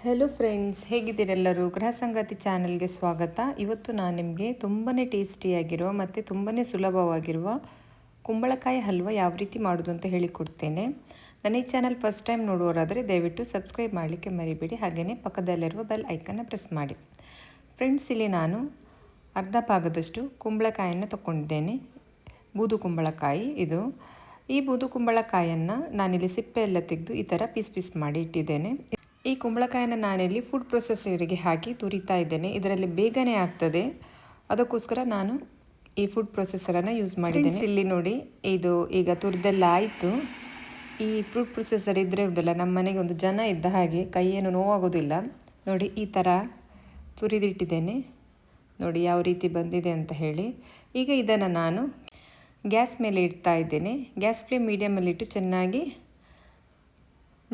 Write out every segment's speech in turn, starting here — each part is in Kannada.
ಹೆಲೋ ಫ್ರೆಂಡ್ಸ್ ಹೇಗಿದ್ದೀರೆಲ್ಲರೂ ಗೃಹ ಸಂಗಾತಿ ಚಾನಲ್ಗೆ ಸ್ವಾಗತ. ಇವತ್ತು ನಾನು ನಿಮಗೆ ತುಂಬಾ ಟೇಸ್ಟಿಯಾಗಿರುವ ಮತ್ತು ತುಂಬಾ ಸುಲಭವಾಗಿರುವ ಕುಂಬಳಕಾಯಿ ಹಲ್ವ ಯಾವ ರೀತಿ ಮಾಡೋದು ಅಂತ ಹೇಳಿಕೊಡ್ತೇನೆ. ನನ್ನ ಈ ಚಾನಲ್ ಫಸ್ಟ್ ಟೈಮ್ ನೋಡುವವರಾದರೆ ದಯವಿಟ್ಟು ಸಬ್ಸ್ಕ್ರೈಬ್ ಮಾಡಲಿಕ್ಕೆ ಮರಿಬೇಡಿ. ಹಾಗೆಯೇ ಪಕ್ಕದಲ್ಲಿರುವ ಬೆಲ್ ಐಕನ್ನ ಪ್ರೆಸ್ ಮಾಡಿ. ಫ್ರೆಂಡ್ಸ್ ಇಲ್ಲಿ ನಾನು ಅರ್ಧ ಭಾಗದಷ್ಟು ಕುಂಬಳಕಾಯನ್ನು ತಗೊಂಡಿದ್ದೇನೆ ಬೂದು ಕುಂಬಳಕಾಯಿ ಇದು. ಈ ಬೂದು ಕುಂಬಳಕಾಯನ್ನು ನಾನಿಲ್ಲಿ ಸಿಪ್ಪೆ ಎಲ್ಲ ತೆಗೆದು ಈ ಥರ ಪೀಸ್ ಪೀಸ್ ಮಾಡಿ ಇಟ್ಟಿದ್ದೇನೆ. ಈ ಕುಂಬಳಕಾಯಿನ ನಾನಿಲ್ಲಿ ಫುಡ್ ಪ್ರೊಸೆಸರಿಗೆ ಹಾಕಿ ತುರಿತಾ ಇದ್ದೇನೆ. ಇದರಲ್ಲಿ ಬೇಗನೆ ಆಗ್ತದೆ. ಅದಕ್ಕೋಸ್ಕರ ನಾನು ಈ ಫುಡ್ ಪ್ರೊಸೆಸರನ್ನು ಯೂಸ್ ಮಾಡಿದ್ದೇನೆ. ಇಲ್ಲಿ ನೋಡಿ ಇದು ಈಗ ತುರಿದೆಲ್ಲ ಆಯಿತು ಈ ಫ್ರೂಟ್ ಪ್ರೊಸೆಸರ್ ಇದ್ದರೆ ಉಂಟಲ್ಲ ನಮ್ಮ ಮನೆಗೆ ಒಂದು ಜನ ಇದ್ದ ಹಾಗೆ ಕೈಯೇನು ನೋವಾಗೋದಿಲ್ಲ. ನೋಡಿ ಈ ಥರ ತುರಿದಿಟ್ಟಿದ್ದೇನೆ. ನೋಡಿ ಯಾವ ರೀತಿ ಬಂದಿದೆ ಅಂತ ಹೇಳಿ. ಈಗ ಇದನ್ನು ನಾನು ಗ್ಯಾಸ್ ಮೇಲೆ ಇಡ್ತಾ ಇದ್ದೇನೆ. ಗ್ಯಾಸ್ ಫ್ಲೇಮ್ ಮೀಡಿಯಮಲ್ಲಿಟ್ಟು ಚೆನ್ನಾಗಿ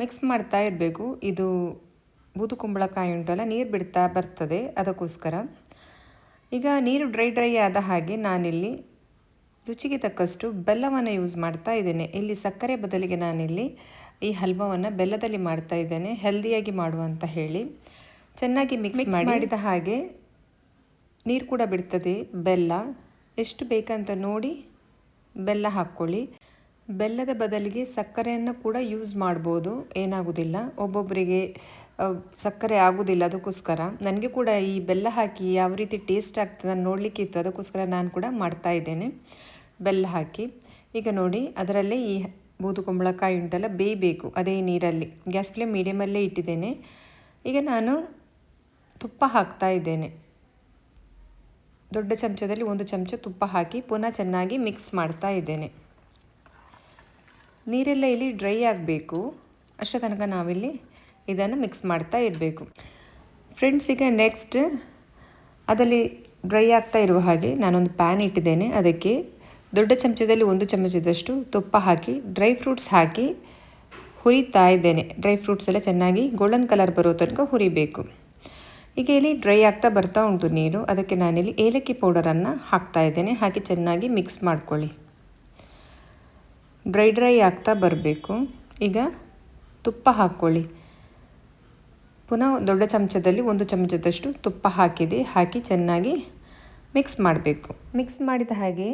ಮಿಕ್ಸ್ ಮಾಡ್ತಾ ಇರಬೇಕು. ಇದು ಬೂದು ಕುಂಬಳಕಾಯಿ ಉಂಟಲ್ಲ ನೀರು ಬಿಡ್ತಾ ಬರ್ತದೆ ಅದಕ್ಕೋಸ್ಕರ. ಈಗ ನೀರು ಡ್ರೈ ಡ್ರೈ ಆದ ಹಾಗೆ ನಾನಿಲ್ಲಿ ರುಚಿಗೆ ತಕ್ಕಷ್ಟು ಬೆಲ್ಲವನ್ನು ಯೂಸ್ ಮಾಡ್ತಾ ಇದ್ದೇನೆ. ಇಲ್ಲಿ ಸಕ್ಕರೆ ಬದಲಿಗೆ ನಾನಿಲ್ಲಿ ಈ ಹಲ್ವವನ್ನು ಬೆಲ್ಲದಲ್ಲಿ ಮಾಡ್ತಾ ಇದ್ದೇನೆ. ಹೆಲ್ದಿಯಾಗಿ ಮಾಡುವಂತ ಹೇಳಿ. ಚೆನ್ನಾಗಿ ಮಿಕ್ಸ್ ಮಾಡಿದ ಹಾಗೆ ನೀರು ಕೂಡ ಬಿಡ್ತದೆ ಬೆಲ್ಲ. ಎಷ್ಟು ಬೇಕಂತ ನೋಡಿ ಬೆಲ್ಲ ಹಾಕ್ಕೊಳ್ಳಿ. ಬೆಲ್ಲದ ಬದಲಿಗೆ ಸಕ್ಕರೆಯನ್ನು ಕೂಡ ಯೂಸ್ ಮಾಡ್ಬೋದು. ಏನಾಗೋದಿಲ್ಲ. ಒಬ್ಬೊಬ್ಬರಿಗೆ ಸಕ್ಕರೆ ಆಗೋದಿಲ್ಲ ಅದಕ್ಕೋಸ್ಕರ. ನನಗೆ ಕೂಡ ಈ ಬೆಲ್ಲ ಹಾಕಿ ಯಾವ ರೀತಿ ಟೇಸ್ಟ್ ಆಗ್ತದೆ ನೋಡಲಿಕ್ಕೆ ಇತ್ತು. ಅದಕ್ಕೋಸ್ಕರ ನಾನು ಕೂಡ ಮಾಡ್ತಾ ಇದ್ದೇನೆ. ಬೆಲ್ಲ ಹಾಕಿ. ಈಗ ನೋಡಿ, ಅದರಲ್ಲೇ ಈ ಬೂದುಕುಂಬಳಕಾಯಿ ಉಂಟಲ್ಲ, ಬೇಯಬೇಕು. ಅದೇ ನೀರಲ್ಲಿ. ಗ್ಯಾಸ್ ಫ್ಲೇಮ್ ಮೀಡಿಯಮಲ್ಲೇ ಇಟ್ಟಿದ್ದೇನೆ. ಈಗ ನಾನು ತುಪ್ಪ ಹಾಕ್ತಾ ಇದ್ದೇನೆ. ದೊಡ್ಡ ಚಮಚದಲ್ಲಿ ಒಂದು ಚಮಚ ತುಪ್ಪ ಹಾಕಿ ಪುನಃ ಚೆನ್ನಾಗಿ ಮಿಕ್ಸ್ ಮಾಡ್ತಾ ಇದ್ದೇನೆ. ನೀರೆಲ್ಲ ಇಲ್ಲಿ ಡ್ರೈ ಆಗಬೇಕು. ಅಷ್ಟೇ ತನಕ ನಾವಿಲ್ಲಿ ಇದನ್ನು ಮಿಕ್ಸ್ ಮಾಡ್ತಾ ಇರಬೇಕು. ಫ್ರೆಂಡ್ಸ್ ಈಗ ನೆಕ್ಸ್ಟ್ ಅದರಲ್ಲಿ ಡ್ರೈ ಆಗ್ತಾ ಇರುವ ಹಾಗೆ ನಾನೊಂದು ಪ್ಯಾನ್ ಇಟ್ಟಿದ್ದೇನೆ. ಅದಕ್ಕೆ ದೊಡ್ಡ ಚಮಚದಲ್ಲಿ ಒಂದು ಚಮಚದಷ್ಟು ತುಪ್ಪ ಹಾಕಿ ಡ್ರೈ ಫ್ರೂಟ್ಸ್ ಹಾಕಿ ಹುರಿತಾ ಇದ್ದೇನೆ. ಡ್ರೈ ಫ್ರೂಟ್ಸ್ ಎಲ್ಲ ಚೆನ್ನಾಗಿ ಗೋಲ್ಡನ್ ಕಲರ್ ಬರೋ ತನಕ ಹುರಿಬೇಕು. ಈಗ ಇಲ್ಲಿ ಡ್ರೈ ಆಗ್ತಾ ಬರ್ತಾ ಉಂಟು ನೀರು. ಅದಕ್ಕೆ ನಾನಿಲ್ಲಿ ಏಲಕ್ಕಿ ಪೌಡರನ್ನು ಹಾಕ್ತಾ ಇದ್ದೇನೆ. ಹಾಕಿ ಚೆನ್ನಾಗಿ ಮಿಕ್ಸ್ ಮಾಡ್ಕೊಳ್ಳಿ. ಡ್ರೈ ಡ್ರೈ ಆಗ್ತಾ ಬರಬೇಕು. ಈಗ ತುಪ್ಪ ಹಾಕ್ಕೊಳ್ಳಿ. ಪುನಃ ದೊಡ್ಡ ಚಮಚದಲ್ಲಿ ಒಂದು ಚಮಚದಷ್ಟು ತುಪ್ಪ ಹಾಕಿದೆ. ಹಾಕಿ ಚೆನ್ನಾಗಿ ಮಿಕ್ಸ್ ಮಾಡಬೇಕು. ಮಿಕ್ಸ್ ಮಾಡಿದ ಹಾಗೆ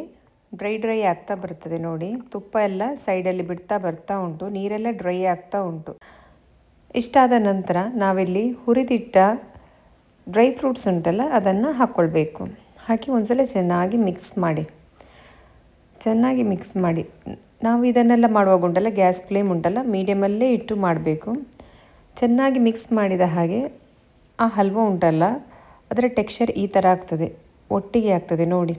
ಡ್ರೈ ಡ್ರೈ ಆಗ್ತಾ ಬರ್ತದೆ ನೋಡಿ. ತುಪ್ಪ ಎಲ್ಲ ಸೈಡಲ್ಲಿ ಬಿಡ್ತಾ ಬರ್ತಾ ಉಂಟು. ನೀರೆಲ್ಲ ಡ್ರೈ ಆಗ್ತಾ ಉಂಟು. ಇಷ್ಟಾದ ನಂತರ ನಾವಿಲ್ಲಿ ಹುರಿದಿಟ್ಟ ಡ್ರೈ ಫ್ರೂಟ್ಸ್ ಉಂಟಲ್ಲ, ಅದನ್ನು ಹಾಕ್ಕೊಳ್ಬೇಕು. ಹಾಕಿ ಒಂದ್ಸಲ ಚೆನ್ನಾಗಿ ಮಿಕ್ಸ್ ಮಾಡಿ. ಚೆನ್ನಾಗಿ ಮಿಕ್ಸ್ ಮಾಡಿ. ನಾವು ಇದನ್ನೆಲ್ಲ ಮಾಡುವಾಗ ಉಂಟಲ್ಲ, ಗ್ಯಾಸ್ ಫ್ಲೇಮ್ ಉಂಟಲ್ಲ, ಮೀಡಿಯಮಲ್ಲೇ ಇಟ್ಟು ಮಾಡಬೇಕು. ಚೆನ್ನಾಗಿ ಮಿಕ್ಸ್ ಮಾಡಿದ ಹಾಗೆ ಆ ಹಲ್ವ ಉಂಟಲ್ಲ, ಅದರ ಟೆಕ್ಸ್ಚರ್ ಈ ಥರ ಆಗ್ತದೆ, ಒಟ್ಟಿಗೆ ಆಗ್ತದೆ ನೋಡಿ.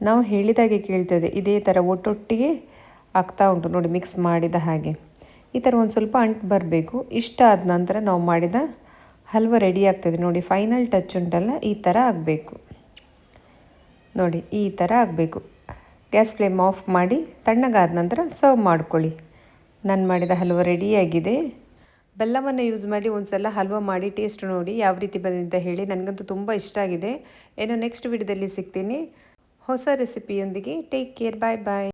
ನಾವು ಹೇಳಿದಾಗೆ ಕೇಳ್ತದೆ, ಇದೇ ಥರ ಒಟ್ಟೊಟ್ಟಿಗೆ ಆಗ್ತಾ ಉಂಟು ನೋಡಿ ಮಿಕ್ಸ್ ಮಾಡಿದ ಹಾಗೆ. ಈ ಥರ ಒಂದು ಸ್ವಲ್ಪ ಅಂಟು ಬರಬೇಕು, ಇಷ್ಟ ಆದ ನಂತರ ನಾವು ಮಾಡಿದ ಹಲ್ವ ರೆಡಿ ಆಗ್ತದೆ ನೋಡಿ, ಫೈನಲ್ ಟಚ್ ಉಂಟಲ್ಲ, ಈ ಥರ ಆಗಬೇಕು. ನೋಡಿ, ಈ ಥರ ಆಗಬೇಕು. ಗ್ಯಾಸ್ ಫ್ಲೇಮ್ ಆಫ್ ಮಾಡಿ ತಣ್ಣಗಾದ ನಂತರ ಸರ್ವ್ ಮಾಡ್ಕೊಳ್ಳಿ. ನಾನು ಮಾಡಿದ ಹಲ್ವ ರೆಡಿಯಾಗಿದೆ ಬೆಲ್ಲವನ್ನು ಯೂಸ್ ಮಾಡಿ ಒಂದು ಸಲ ಹಲ್ವ ಮಾಡಿ ಟೇಸ್ಟ್ ನೋಡಿ ಯಾವ ರೀತಿ ಬಂದಿದೆ ಅಂತ ಹೇಳಿ ನನಗಂತೂ ತುಂಬ ಇಷ್ಟ ಆಗಿದೆ. ಏನೋ ನೆಕ್ಸ್ಟ್ ವಿಡಿಯೋದಲ್ಲಿ ಸಿಗ್ತೀನಿ. ಹೊಸ ರೆಸಿಪಿಯೊಂದಿಗೆ ಟೇಕ್ ಕೇರ್ ಬಾಯ್ ಬಾಯ್